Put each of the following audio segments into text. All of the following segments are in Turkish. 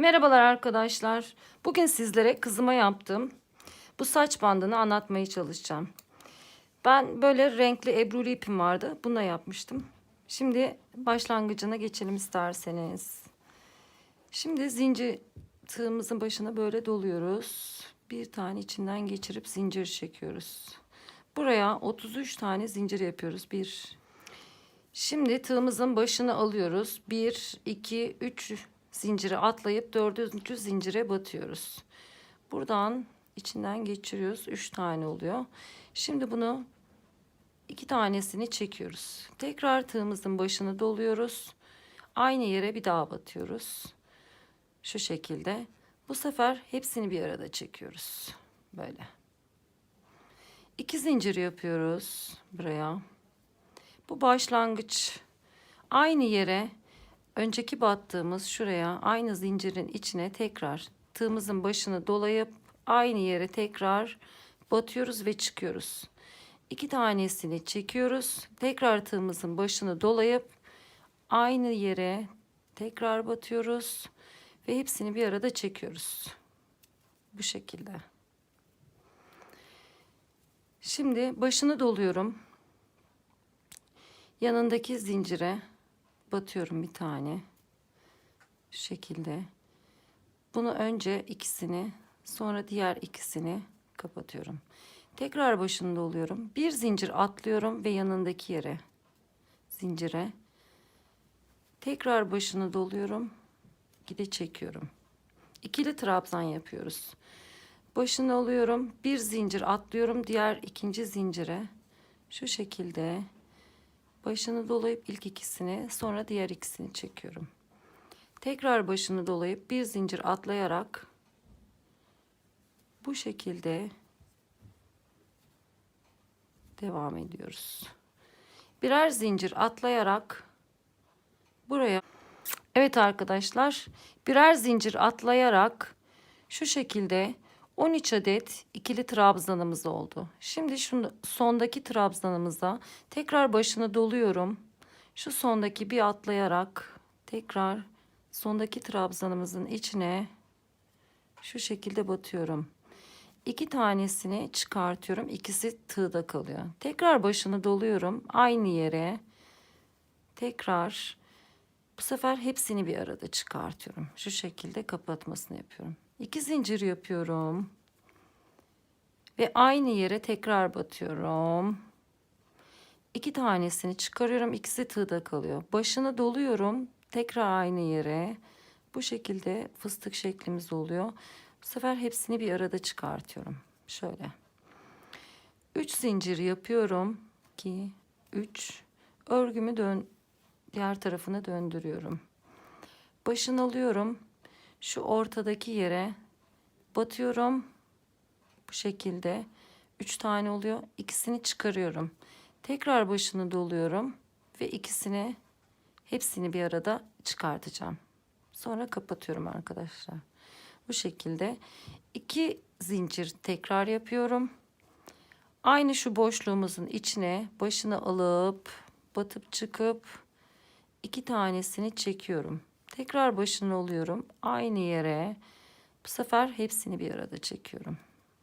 Merhabalar arkadaşlar. Bugün sizlere kızıma yaptığım bu saç bandını anlatmaya çalışacağım. Ben böyle renkli ebruli ipim vardı. Bununla yapmıştım. Şimdi başlangıcına geçelim isterseniz. Şimdi zincir tığımızın başına böyle doluyoruz. Bir tane içinden geçirip zincir çekiyoruz. Buraya 33 tane zincir yapıyoruz. Bir. Şimdi tığımızın başını alıyoruz. 1, 2, 3 zinciri atlayıp dördüncü zincire batıyoruz. Buradan içinden geçiriyoruz. 3 tane oluyor. Şimdi bunu iki tanesini çekiyoruz. Tekrar tığımızın başını doluyoruz. Aynı yere bir daha batıyoruz. Şu şekilde. Bu sefer hepsini bir arada çekiyoruz. Böyle. İki zincir yapıyoruz buraya. Bu başlangıç. Aynı yere önceki battığımız şuraya aynı zincirin içine tekrar tığımızın başını dolayıp aynı yere tekrar batıyoruz ve çıkıyoruz. İki tanesini çekiyoruz. Tekrar tığımızın başını dolayıp aynı yere tekrar batıyoruz ve hepsini bir arada çekiyoruz. Bu şekilde. Şimdi başını doluyorum. Yanındaki zincire batıyorum bir tane. Şu şekilde. Bunu önce ikisini, sonra diğer ikisini kapatıyorum. Tekrar başında oluyorum. Bir zincir atlıyorum ve yanındaki yere zincire tekrar başını doluyorum. Gide çekiyorum. İkili trabzan yapıyoruz. Başını alıyorum. Bir zincir atlıyorum. Diğer ikinci zincire şu şekilde başını dolayıp ilk ikisini sonra diğer ikisini çekiyorum. Tekrar başını dolayıp bir zincir atlayarak bu şekilde devam ediyoruz. Birer zincir atlayarak buraya Evet arkadaşlar birer zincir atlayarak şu şekilde 13 adet ikili trabzanımız oldu. Şimdi şu sondaki trabzanımıza tekrar başını doluyorum. Şu sondaki bir atlayarak tekrar sondaki trabzanımızın içine şu şekilde batıyorum. İki tanesini çıkartıyorum. İkisi tığda kalıyor. Tekrar başını doluyorum. Aynı yere tekrar bu sefer hepsini bir arada çıkartıyorum. Şu şekilde kapatmasını yapıyorum. İki zincir yapıyorum. Ve aynı yere tekrar batıyorum. İki tanesini çıkarıyorum. İkisi tığda kalıyor. Başını doluyorum. Tekrar aynı yere. Bu şekilde fıstık şeklimiz oluyor. Bu sefer hepsini bir arada çıkartıyorum. Şöyle. Üç zincir yapıyorum. 2 3 örgümü dön diğer tarafını döndürüyorum. Başını alıyorum. Şu ortadaki yere batıyorum. Bu şekilde 3 tane oluyor. İkisini çıkarıyorum. Tekrar başını doluyorum ve ikisini hepsini bir arada çıkartacağım. Sonra kapatıyorum arkadaşlar. Bu şekilde iki zincir tekrar yapıyorum. Aynı şu boşluğumuzun içine başını alıp batıp çıkıp iki tanesini çekiyorum. Tekrar başını oluyorum. Aynı yere bu sefer hepsini bir arada çekiyorum.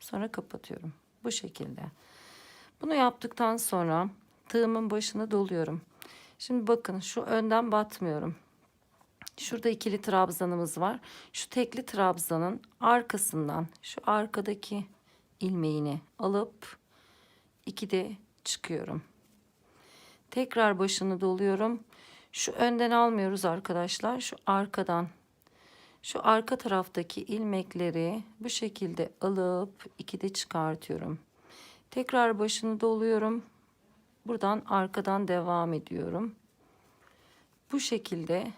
Sonra kapatıyorum. Bu şekilde. Bunu yaptıktan sonra tığımın başını doluyorum. Şimdi bakın şu önden batmıyorum. Şurada ikili trabzanımız var. Şu tekli trabzanın arkasından şu arkadaki ilmeğini alıp ikide çıkıyorum. Tekrar başını doluyorum. Şu önden almıyoruz arkadaşlar. Şu arkadan şu arka taraftaki ilmekleri bu şekilde alıp ikide çıkartıyorum. Tekrar başını doluyorum. Buradan arkadan devam ediyorum. Bu şekilde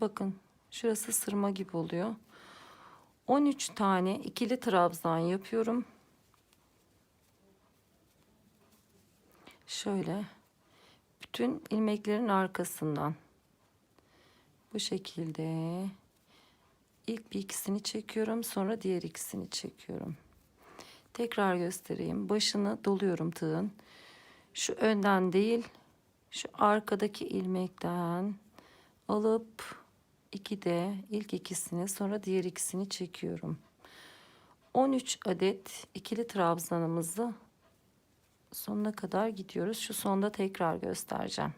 bakın şurası sırma gibi oluyor. 13 tane ikili trabzan yapıyorum. Şöyle bütün ilmeklerin arkasından bu şekilde ilk bir ikisini çekiyorum sonra diğer ikisini çekiyorum. Tekrar göstereyim. Başını doluyorum tığın. Şu önden değil, şu arkadaki ilmekten alıp 2 de ilk ikisini sonra diğer ikisini çekiyorum. 13 adet ikili trabzanımızı sonuna kadar gidiyoruz. Şu sonda tekrar göstereceğim.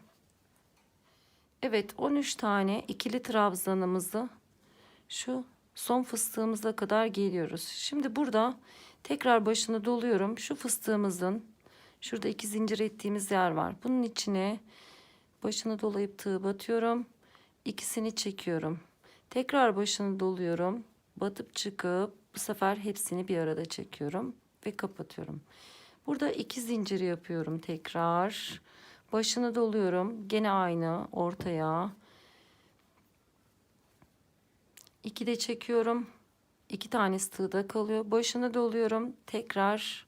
Evet 13 tane ikili trabzanımızı şu son fıstığımıza kadar geliyoruz. Şimdi burada tekrar başını doluyorum. Şu fıstığımızın şurada iki zincir ettiğimiz yer var. Bunun içine başını dolayıp tığ batıyorum. İkisini çekiyorum. Tekrar başını doluyorum. Batıp çıkıp bu sefer hepsini bir arada çekiyorum ve kapatıyorum. Burada iki zincir yapıyorum tekrar. Başını doluyorum. Gene aynı ortaya. İki de çekiyorum. İki tanesi tığda kalıyor. Başını doluyorum. Tekrar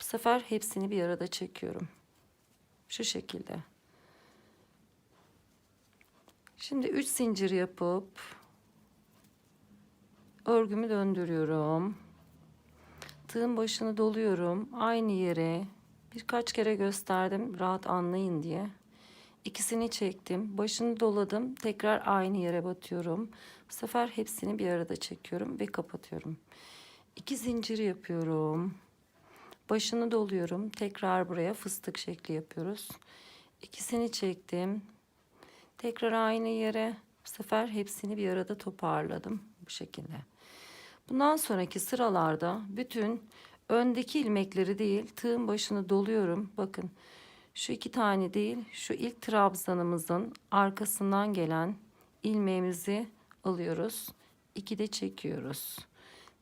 bu sefer hepsini bir arada çekiyorum. Şu şekilde. Şimdi 3 zincir yapıp örgümü döndürüyorum. Tığın başını doluyorum. Aynı yere birkaç kere gösterdim rahat anlayın diye. İkisini çektim. Başını doladım. Tekrar aynı yere batıyorum. Bu sefer hepsini bir arada çekiyorum ve kapatıyorum. İki zincir yapıyorum. Başını doluyorum. Tekrar buraya fıstık şekli yapıyoruz. İkisini çektim. Tekrar aynı yere bu sefer hepsini bir arada toparladım bu şekilde. Bundan sonraki sıralarda bütün öndeki ilmekleri değil tığın başını doluyorum. Bakın şu iki tane değil şu ilk trabzanımızın arkasından gelen ilmeğimizi alıyoruz. İki de çekiyoruz.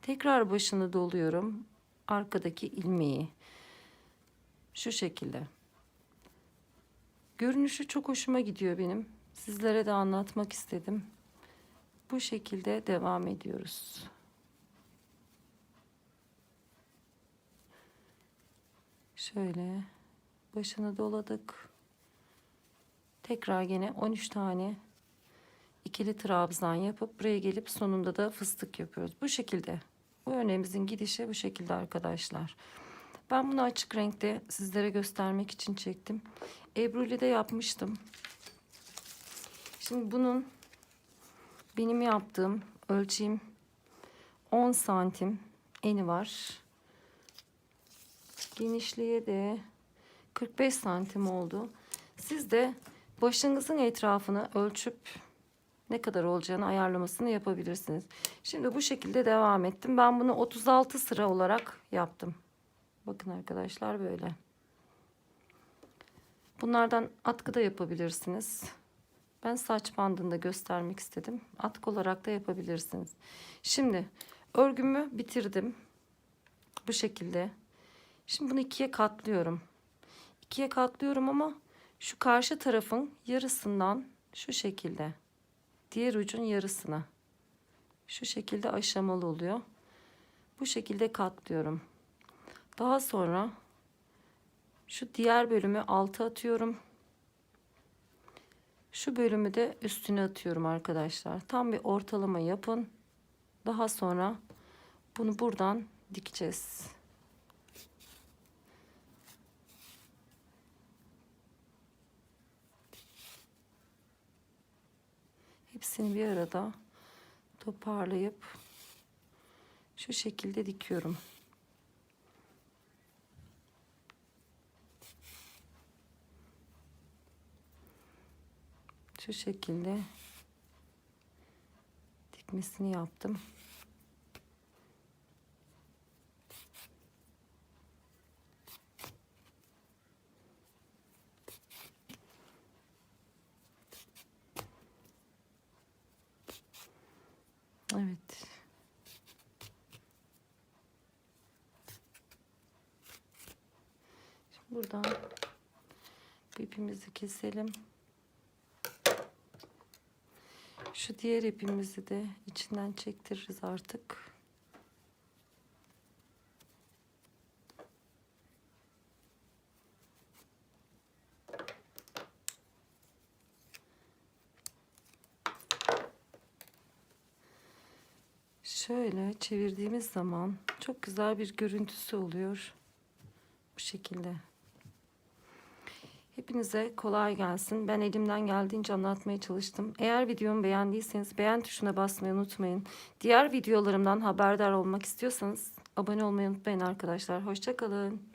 Tekrar başını doluyorum. Arkadaki ilmeği şu şekilde. Görünüşü çok hoşuma gidiyor benim. Sizlere de anlatmak istedim. Bu şekilde devam ediyoruz. Şöyle başını doladık. Tekrar gene 13 tane ikili trabzan yapıp buraya gelip sonunda da fıstık yapıyoruz. Bu şekilde. Bu örneğimizin gidişi bu şekilde arkadaşlar. Ben bunu açık renkte sizlere göstermek için çektim. Ebru'yle de yapmıştım. Şimdi bunun benim yaptığım ölçeyim 10 santim eni var. Genişliğe de 45 santim oldu. Siz de başınızın etrafını ölçüp ne kadar olacağını ayarlamasını yapabilirsiniz. Şimdi bu şekilde devam ettim. Ben bunu 36 sıra olarak yaptım. Bakın arkadaşlar böyle. Bunlardan atkı da yapabilirsiniz. Ben saç bandında göstermek istedim. Atkı olarak da yapabilirsiniz. Şimdi örgümü bitirdim. Bu şekilde. Şimdi bunu ikiye katlıyorum. İkiye katlıyorum ama şu karşı tarafın yarısından şu şekilde. Diğer ucun yarısına. Şu şekilde aşamalı oluyor. Bu şekilde katlıyorum. Daha sonra şu diğer bölümü alta atıyorum. Şu bölümü de üstüne atıyorum arkadaşlar. Tam bir ortalama yapın. Daha sonra bunu buradan dikeceğiz. Hepsini bir arada toparlayıp şu şekilde dikiyorum. Şu şekilde dikmesini yaptım. Evet. Buradan ipimizi keselim. Şu diğer ipimizi de içinden çektiririz artık. Şöyle çevirdiğimiz zaman çok güzel bir görüntüsü oluyor. Bu şekilde. Hepinize kolay gelsin. Ben elimden geldiğince anlatmaya çalıştım. Eğer videomu beğendiyseniz beğen tuşuna basmayı unutmayın. Diğer videolarımdan haberdar olmak istiyorsanız abone olmayı unutmayın arkadaşlar. Hoşçakalın.